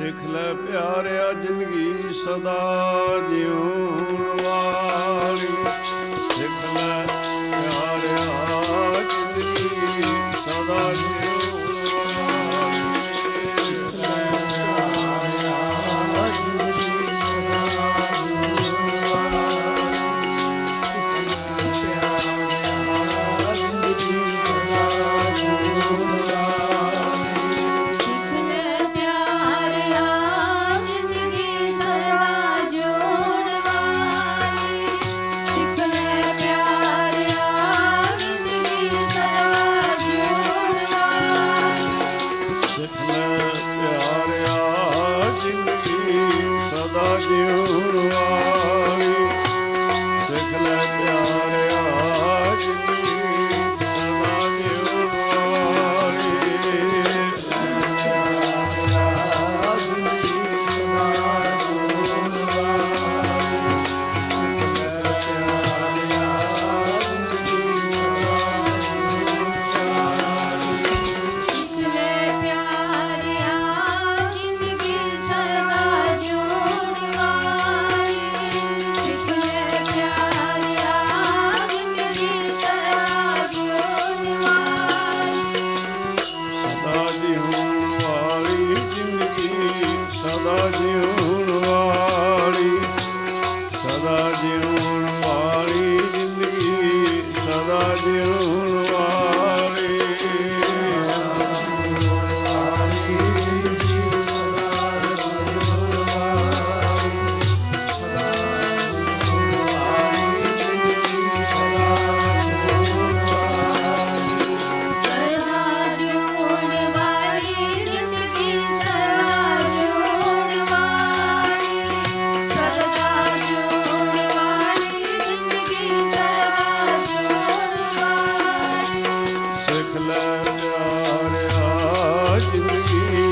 ਸਿੱਖ ਲੈ ਪਿਆਰਿਆ ਜ਼ਿੰਦਗੀ ਸਦਾ ਜਿਉਣ ਵਾਲੀ। you. સદા જીવવાળી સદા જીવ ਜ਼ਿੰਦਗੀ